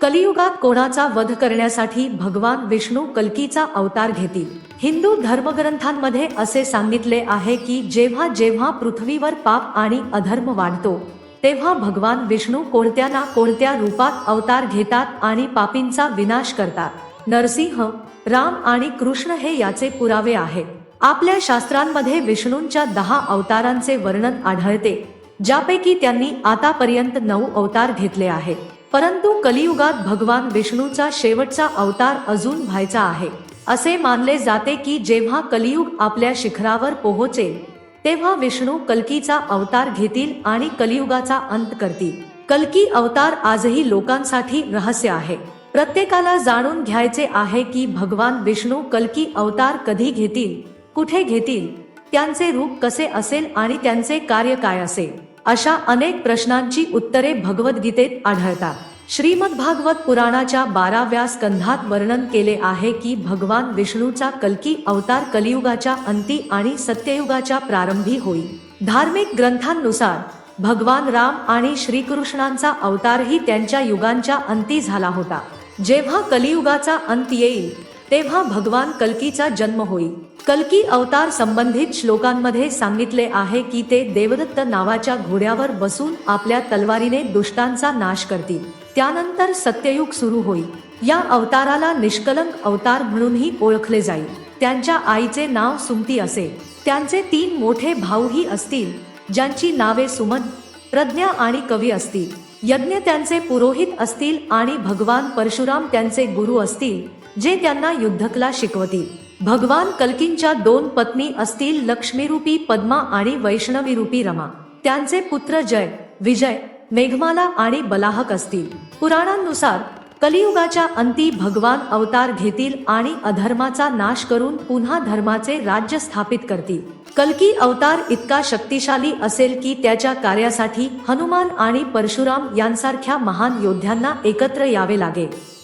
कलियुगात कोणाचा वध करण्यासाठी भगवान विष्णू कल्कीचा अवतार घेतील. हिंदू धर्मग्रंथांमध्ये असे सांगितले आहे की जेव्हा जेव्हा पृथ्वीवर पाप आणि अधर्म वाढतो तेव्हा भगवान विष्णू कोणत्या ना कोणत्या रूपात अवतार घेतात आणि पापींचा विनाश करतात. नरसिंह राम आणि कृष्ण हे याचे पुरावे आहेत. आपल्या शास्त्रांमध्ये विष्णूंच्या दहा अवतारांचे वर्णन आढळते ज्यापैकी त्यांनी आतापर्यंत नऊ अवतार घेतले आहेत. परंतु कलियुगात भगवान विष्णूचा शेवटचा अवतार अजून व्हायचा आहे. असे मानले जाते की जेव्हा कलियुग आपल्या शिखरावर पोहोचेल तेव्हा विष्णू कल्कीचा अवतार घेतील आणि कलियुगाचा अंत करतील. कल्की अवतार आजही लोकांसाठी रहस्य आहे. प्रत्येकाला जाणून घ्यायचे आहे की भगवान विष्णू कल्की अवतार कधी घेतील कुठे घेतील त्यांचे रूप कसे असेल आणि त्यांचे कार्य काय असेल. अशा अनेक प्रश्नांची उत्तरे भगवद्गीतेत आढळतात. श्रीमद भागवत पुराणाच्या बाराव्या स्कंधात वर्णन केले आहे की भगवान विष्णूचा कल्की अवतार कलियुगाच्या अंती आणि सत्ययुगाच्या प्रारंभी होईल धार्मिक ग्रंथांनुसार भगवान राम आणि श्रीकृष्णांचा अवतारही त्यांच्या युगांच्या अंती झाला होता. जेव्हा कलियुगाचा अंत येईल तेव्हा भगवान कल्कीचा जन्म होईल. कल्की अवतार संबंधित श्लोकांमध्ये सांगितले आहे की ते देवदत्त नावाच्या घोड्यावर बसून आपल्या तलवारीने दुष्टांचा नाश करतील. त्यानंतर सत्ययुग सुरू होईल. या अवताराला निष्कलंक अवतार म्हणूनही ओळखले जाईल. त्यांच्या आईचे नाव सुमती असे. त्यांचे तीन मोठे भाऊही असतील ज्यांची नावे सुमन प्रज्ञा आणि कवी असतील. यज्ञ त्यांचे पुरोहित असतील आणि भगवान परशुराम त्यांचे गुरु असतील. जे त्यांना युद्धकला शिकवतील. भगवान कल्कींच्या दोन पत्नी असतील लक्ष्मीरूपी पद्मा आणि वैष्णवीरूपी रमा. त्यांचे पुत्र जय विजय मेघमाला आणि बलाहक असतील. पुराणांनुसार कलियुगाच्या अंती भगवान अवतार घेतील आणि अधर्माचा नाश करून पुन्हा धर्माचे राज्य स्थापित करतील. कल्की अवतार इतका शक्तिशाली असेल की त्याच्या कार्यासाठी हनुमान आणि परशुराम यांसारख्या महान योद्ध्यांना एकत्र यावे लागेल.